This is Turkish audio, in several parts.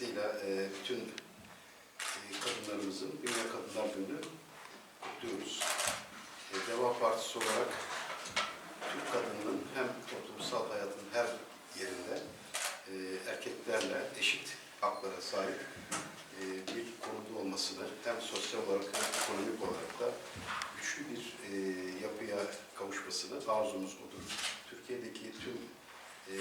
Dolayısıyla e, bütün e, kadınlarımızın Dünya Kadınlar Günü kutluyoruz. E, Deva Partisi olarak Türk kadınının hem toplumsal hayatın her yerinde e, erkeklerle eşit haklara sahip e, bir konuda olmasını hem sosyal olarak hem ekonomik olarak da güçlü bir e, yapıya kavuşmasını arzumuz odur. Türkiye'deki tüm e,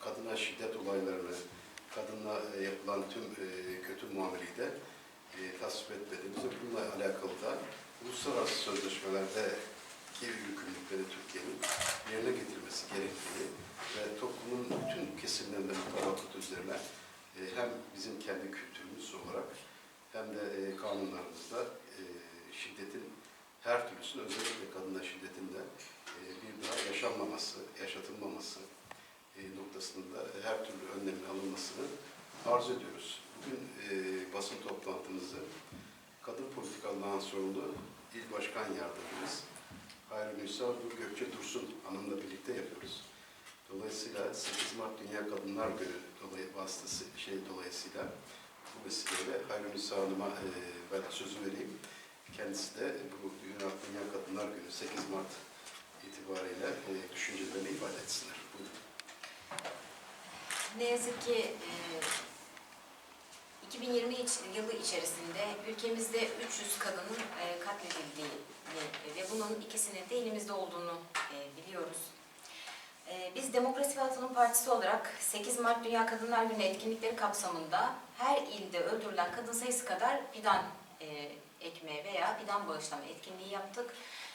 kadına şiddet olaylarını, kadına e, yapılan tüm e, kötü muameleyi de e, tasvip etmediğimiz ve bununla alakalı da uluslararası sözleşmelerdeki yükümlülükleri Türkiye'nin yerine getirmesi gerektiğini ve toplumun bütün kesimlerinde mutabakat üzerine hem bizim kendi kültürümüz olarak hem de kanunlarımızda şiddetin her türlüsünün özellikle kadına şiddetin de bir daha yaşanmaması, yaşatılmaması noktasında her türlü önlemin alınmasını arzu ediyoruz. Bugün e, basın toplantımızı Kadın Politikalarından sorumlu İl Başkan Yardımcımız Hayri Nisa Gökçe Dursun Hanım'la birlikte yapıyoruz. Dolayısıyla 8 Mart Dünya Kadınlar Günü dolayı vasıtası şey dolayısıyla bu vesileyle Hayri Nisa Hanım'a e, ben sözü vereyim. Kendisi de bu Dünya Kadınlar Günü 8 Mart itibariyle e, düşüncelerini ifade etsinler. Buyurun. Ne yazık ki e, 2020 iç- yılı içerisinde ülkemizde 300 kadının e, katledildiğini ve bunun ikisinin de elimizde olduğunu e, biliyoruz. E, Biz Demokrasi ve Atılım Partisi olarak 8 Mart Dünya Kadınlar Günü etkinlikleri kapsamında her ilde öldürülen kadın sayısı kadar fidan e, ekme veya fidan bağışlama etkinliği yaptık.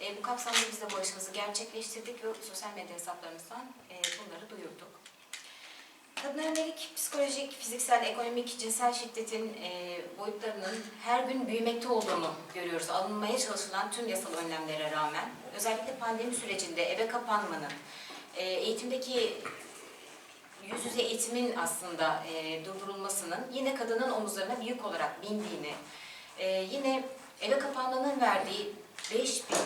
E, Bu kapsamda biz de bağışımızı gerçekleştirdik ve sosyal medya hesaplarımızdan e, bunları duyurduk kadına yönelik psikolojik, fiziksel, ekonomik, cinsel şiddetin e, boyutlarının her gün büyümekte olduğunu görüyoruz. Alınmaya çalışılan tüm yasal önlemlere rağmen özellikle pandemi sürecinde eve kapanmanın, e, eğitimdeki yüz yüze eğitimin aslında e, durdurulmasının yine kadının omuzlarına büyük olarak bindiğini, e, yine eve kapanmanın verdiği 5000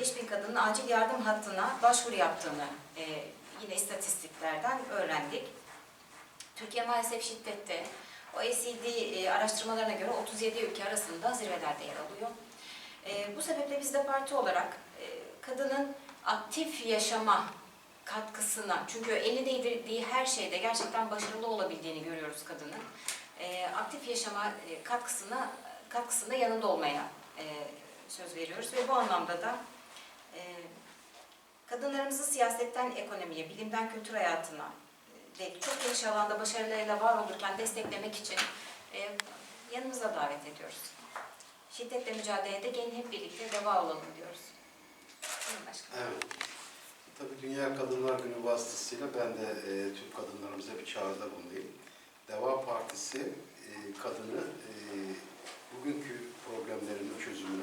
5000 kadının acil yardım hattına başvuru yaptığını e, yine istatistiklerden öğrendik. Türkiye maalesef şiddette OECD e, araştırmalarına göre 37 ülke arasında zirvelerde yer alıyor. E, bu sebeple biz de parti olarak e, kadının aktif yaşama katkısına, çünkü eli değdirdiği her şeyde gerçekten başarılı olabildiğini görüyoruz kadının. E, aktif yaşama e, katkısına katkısında yanında olmaya e, söz veriyoruz ve bu anlamda da e, kadınlarımızı siyasetten ekonomiye, bilimden kültür hayatına ve çok geniş alanda başarılarıyla var olurken desteklemek için e, yanımıza davet ediyoruz. Şiddetle mücadelede gelin hep birlikte deva olalım diyoruz. Evet. Tabii Dünya Kadınlar Günü vasıtasıyla ben de e, tüm kadınlarımıza bir çağrıda bulunayım. Deva Partisi e, kadını e, bugünkü problemlerin çözümünü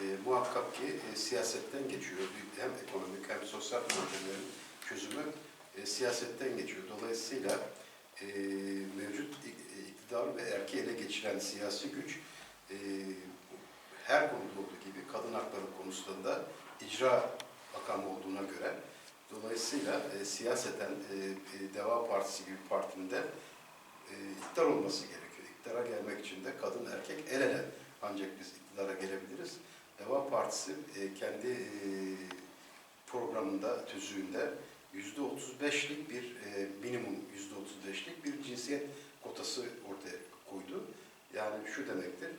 e, muhakkak ki e, siyasetten geçiyor. Hem ekonomik hem sosyal problemlerin çözümü e, siyasetten geçiyor. Dolayısıyla e, mevcut ik- iktidar ve erkeği ele geçiren siyasi güç e, her konuda olduğu gibi kadın hakları konusunda icra makamı olduğuna göre dolayısıyla e, siyaseten e, e, Deva Partisi gibi partinin de e, iktidar olması gerekiyor. İktidara gelmek için de kadın erkek el ele ancak biz iktidara gelebiliriz. Deva Partisi e, kendi e, programında, tüzüğünde yüzde otuz beşlik bir e, minimum yüzde otuz beşlik bir cinsiyet kotası ortaya koydu. Yani şu demektir,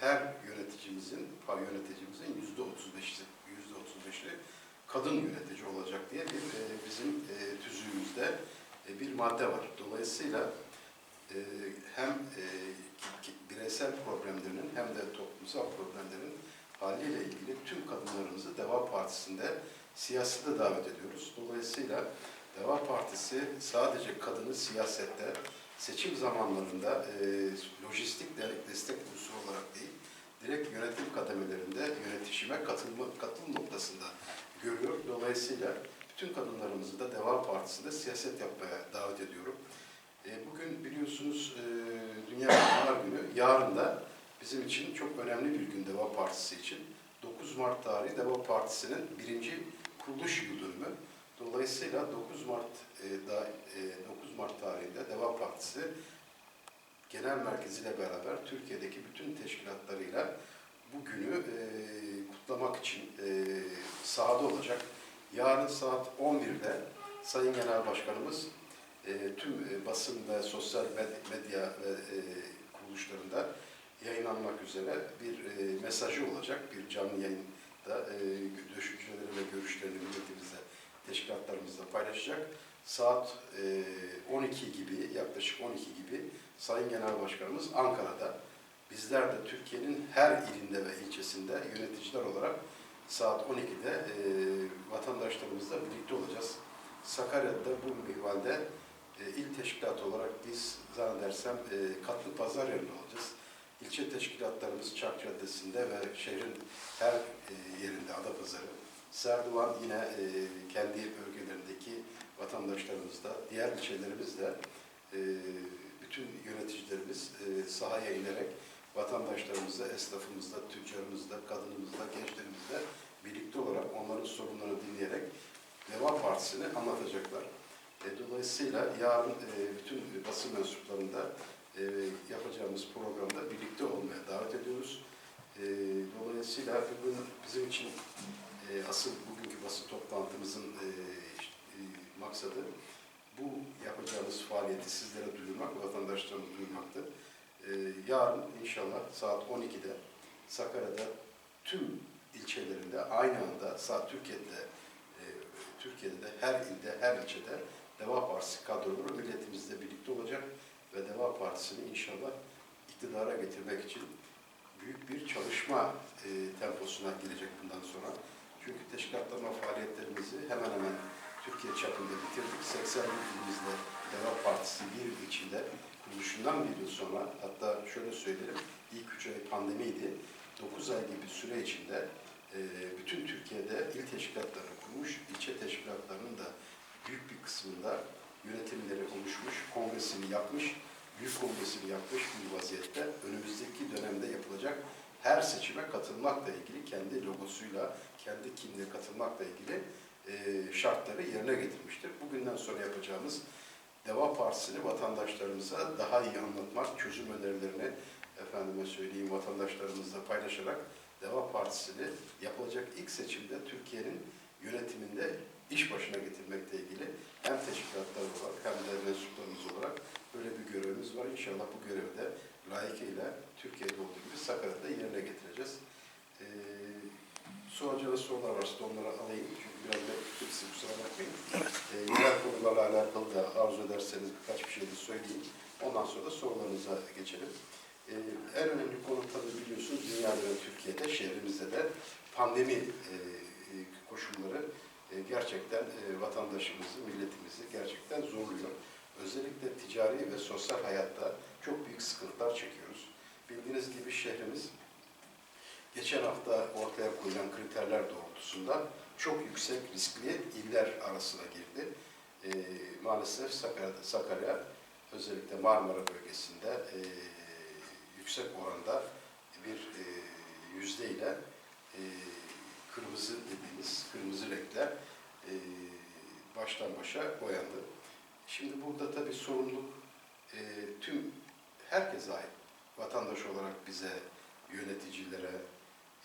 her yöneticimizin, yöneticimizin yüzde otuz beşi, yüzde otuz beşi kadın yönetici olacak diye bir bizim tüzüğümüzde bir madde var. Dolayısıyla e, hem e, bireysel problemlerinin hem de toplumsal problemlerin haliyle ilgili tüm kadınlarımızı Deva Partisi'nde siyasete davet ediyoruz. Dolayısıyla Deva Partisi sadece kadını siyasette seçim zamanlarında e, lojistik de- destek unsuru olarak değil, direkt yönetim kademelerinde yönetişime katılma, katılım noktasında görüyor. Dolayısıyla bütün kadınlarımızı da Deva Partisi'nde siyaset yapmaya davet ediyorum. E, bugün biliyorsunuz e, Dünya Kadınlar Günü, yarın da bizim için çok önemli bir gün Deva Partisi için. 9 Mart tarihi Deva Partisi'nin birinci kuruluş yıl dönümü. Dolayısıyla 9 Mart e, da, e, 9 Mart tarihinde Deva Partisi genel merkeziyle beraber Türkiye'deki bütün teşkilatlarıyla bu günü kutlamak için sahada olacak. Yarın saat 11'de Sayın Genel Başkanımız e, tüm e, basın ve sosyal med- medya ve e, kuruluşlarında yayınlanmak üzere bir e, mesajı olacak. Bir canlı yayında e, düşünceleri ve görüşlerini milletimizle, teşkilatlarımızla paylaşacak. Saat e, 12 gibi, yaklaşık 12 gibi Sayın Genel Başkanımız Ankara'da. Bizler de Türkiye'nin her ilinde ve ilçesinde yöneticiler olarak saat 12'de e, vatandaşlarımızla birlikte olacağız. Sakarya'da bu minvalde il teşkilatı olarak biz zannedersem e, katlı pazar yerinde olacağız. İlçe teşkilatlarımız Çark Caddesi'nde ve şehrin her e, yerinde Adapazarı. Serdivan yine e, kendi bölgelerindeki vatandaşlarımızda, diğer ilçelerimizde e, bütün yöneticilerimiz e, sahaya inerek vatandaşlarımızla, esnafımızla, tüccarımızla, kadınımızla, gençlerimizle birlikte olarak onların sorunlarını dinleyerek Deva Partisi'ni anlatacaklar. E, dolayısıyla yarın e, bütün basın mensuplarında e, yapacağımız programda birlikte olmaya davet ediyoruz. E, dolayısıyla bugün bizim için e, asıl bugünkü basın toplantımızın e, e, maksadı bu yapacağımız faaliyeti sizlere duyurmak, vatandaşlarımıza duyurmaktı. E, yarın inşallah saat 12'de Sakarya'da tüm ilçelerinde aynı anda saat Türkiye'de e, Türkiye'de de her ilde, her ilçede Deva Partisi kadroları milletimizle birlikte olacak ve Deva Partisi'ni inşallah iktidara getirmek için büyük bir çalışma e, temposuna girecek bundan sonra. Çünkü teşkilatlanma faaliyetlerimizi hemen hemen Türkiye çapında bitirdik. 80 ilimizde Deva Partisi bir içinde kuruluşundan bir yıl sonra hatta şöyle söyleyelim ilk üç ay pandemiydi. 9 ay gibi süre içinde e, bütün Türkiye'de il teşkilatlarını kurmuş, ilçe teşkilatlarının da büyük bir kısmında yönetimleri oluşmuş, kongresini yapmış, büyük kongresini yapmış bir vaziyette önümüzdeki dönemde yapılacak her seçime katılmakla ilgili kendi logosuyla, kendi kimliğine katılmakla ilgili e, şartları yerine getirmiştir. Bugünden sonra yapacağımız Deva Partisi'ni vatandaşlarımıza daha iyi anlatmak, çözüm önerilerini efendime söyleyeyim vatandaşlarımızla paylaşarak Deva Partisi'ni yapılacak ilk seçimde Türkiye'nin yönetiminde iş başına getirmekle ilgili hem teşkilatlar olarak hem de mensuplarımız olarak böyle bir görevimiz var. İnşallah bu görevi de layıkıyla Türkiye'de olduğu gibi Sakarya'da yerine getireceğiz. Ee, soracağınız sorular varsa onları alayım. Çünkü biraz da hepsi kusura bakmayın. Ee, diğer konularla alakalı da arzu ederseniz birkaç bir şey de söyleyeyim. Ondan sonra da sorularınıza geçelim. Ee, en önemli konu tabii biliyorsunuz dünyada ve Türkiye'de, şehrimizde de pandemi e, e, koşulları e, gerçekten e, vatandaşımızı, milletimizi gerçekten zorluyor. Özellikle ticari ve sosyal hayatta çok büyük sıkıntılar çekiyoruz. Bildiğiniz gibi şehrimiz geçen hafta ortaya koyulan kriterler doğrultusunda çok yüksek riskli iller arasına girdi. E, maalesef Sakarya'da, Sakarya özellikle Marmara bölgesinde yüksek oranda bir e, yüzdeyle e, kırmızı dediğimiz kırmızı renkler e, baştan başa boyandı. Şimdi burada tabii sorumluluk e, tüm herkese ait. Vatandaş olarak bize, yöneticilere,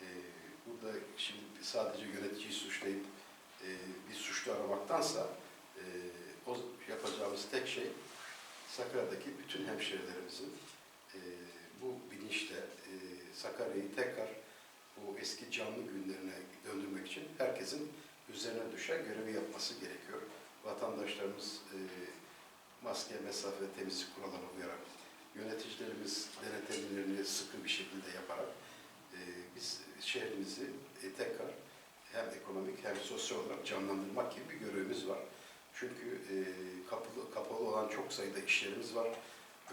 e, burada şimdi sadece yöneticiyi suçlayıp e, bir suçlu aramaktansa e, o yapacağımız tek şey Sakarya'daki bütün hemşehrilerimizin e, bu bilinçle e, Sakarya'yı tekrar eski canlı günlerine döndürmek için herkesin üzerine düşen görevi yapması gerekiyor. Vatandaşlarımız e, maske, mesafe, temizlik kurallarına uyarak, yöneticilerimiz denetimlerini sıkı bir şekilde yaparak e, biz şehrimizi e, tekrar hem ekonomik hem sosyal olarak canlandırmak gibi bir görevimiz var. Çünkü e, kapalı, kapalı olan çok sayıda işlerimiz var.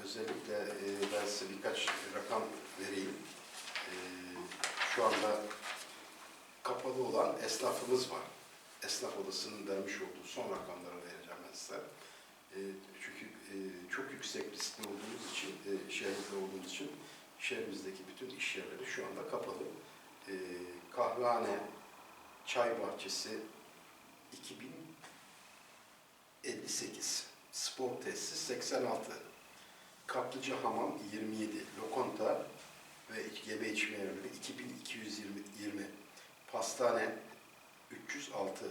Özellikle e, ben size birkaç rakam vereyim. E, şu anda kapalı olan esnafımız var. Esnaf odasının vermiş olduğu son rakamları vereceğim ben size. E, çünkü e, çok yüksek riskli olduğumuz için, e, şehrimizde olduğumuz için şehrimizdeki bütün iş yerleri şu anda kapalı. E, kahvehane, çay bahçesi 2058, spor tesisi 86, Kaplıca Hamam 27, Lokonta ve yeme içme yerleri 2220, pastane 306,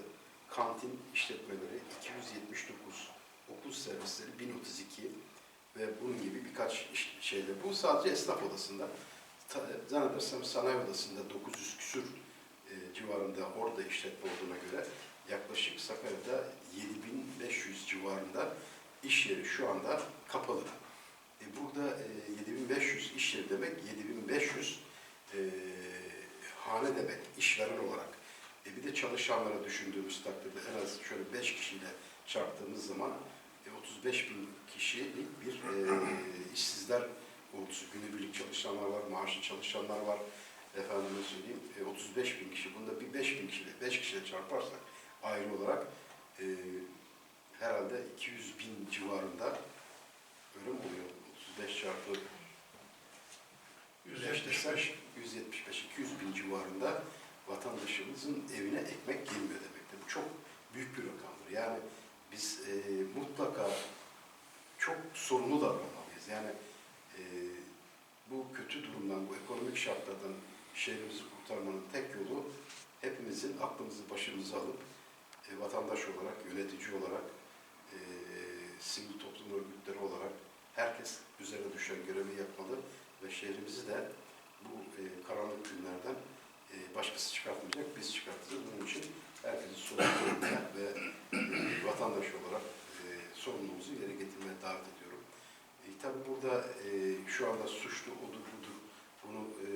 kantin işletmeleri 279, okul servisleri 1032 ve bunun gibi birkaç şeyde. Bu sadece esnaf odasında. Zannedersem sanayi odasında 900 küsür e, civarında orada işletme olduğuna göre yaklaşık Sakarya'da 7500 civarında iş yeri şu anda kapalı. E, burada e, 7500 iş yeri demek 7500 e, hane demek işveren olarak. E, bir de çalışanlara düşündüğümüz takdirde en az şöyle 5 kişiyle çarptığımız zaman e, 35 bin kişilik bir e, işsizler olgusu. Günübirlik çalışanlar var, maaşlı çalışanlar var. Efendime söyleyeyim e, 35 bin kişi. Bunda bir 5 bin kişiyle, 5 kişiyle çarparsak ayrı olarak e, herhalde 200 bin civarında ölüm oluyor. 35 çarpı 175, 175, 200 bin civarında vatandaşımızın evine ekmek girmiyor demektir. Bu çok büyük bir rakamdır. Yani biz e, mutlaka çok sorumlu davranmalıyız. Yani e, bu kötü durumdan, bu ekonomik şartlardan şehrimizi kurtarmanın tek yolu hepimizin aklımızı başımıza alıp e, vatandaş olarak, yönetici olarak, e, sivil toplum örgütleri olarak herkes üzerine düşen görevi yapmalı ve şehrimizi de bu e, karanlık günlerden e, başkası çıkartmayacak, biz çıkartacağız. Bunun için herkesi sorumlu olmaya ve e, vatandaş olarak e, sorumluluğumuzu yere getirmeye davet ediyorum. E, tabii burada e, şu anda suçlu odur budur bunu e,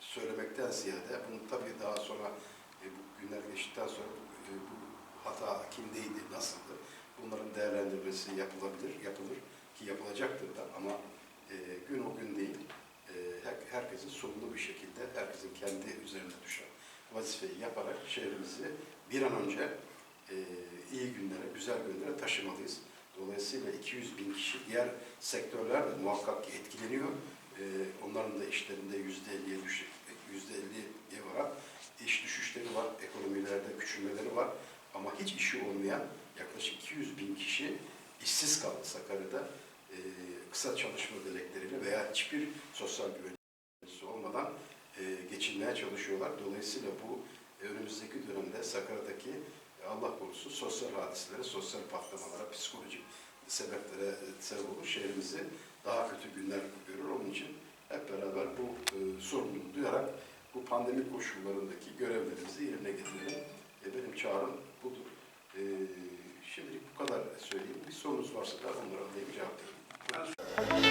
söylemekten ziyade bunu tabii daha sonra e, bu günler geçtikten sonra bu, e, bu hata kimdeydi, nasıldı bunların değerlendirmesi yapılabilir, yapılır ki yapılacaktır da ama e, gün o gün değil e, her- herkesin sorumlu bir şekilde herkesin kendi üzerine düşen vazifeyi yaparak şehrimizi bir an önce e, iyi günlere, güzel günlere taşımalıyız. Dolayısıyla 200 bin kişi diğer sektörler de muhakkak ki etkileniyor. E, onların da işlerinde yüzde elliye düşük, yüzde elliye varan iş düşüşleri var, ekonomilerde küçülmeleri var. Ama hiç işi olmayan yaklaşık 200 bin kişi işsiz kaldı Sakarya'da. Kısa çalışma delekleriyle veya hiçbir sosyal güvencesi olmadan e, geçinmeye çalışıyorlar. Dolayısıyla bu e, önümüzdeki dönemde Sakarya'daki e, Allah korusun sosyal hadiselere, sosyal patlamalara, psikolojik sebeplere e, sebep olur. Şehrimizi daha kötü günler görür. Onun için hep beraber bu e, sorumluluğu duyarak bu pandemi koşullarındaki görevlerimizi yerine getirelim. E, benim çağrım budur. E, şimdilik bu kadar söyleyeyim. Bir sorunuz varsa da onlara alayım cevap vereyim. Thank you.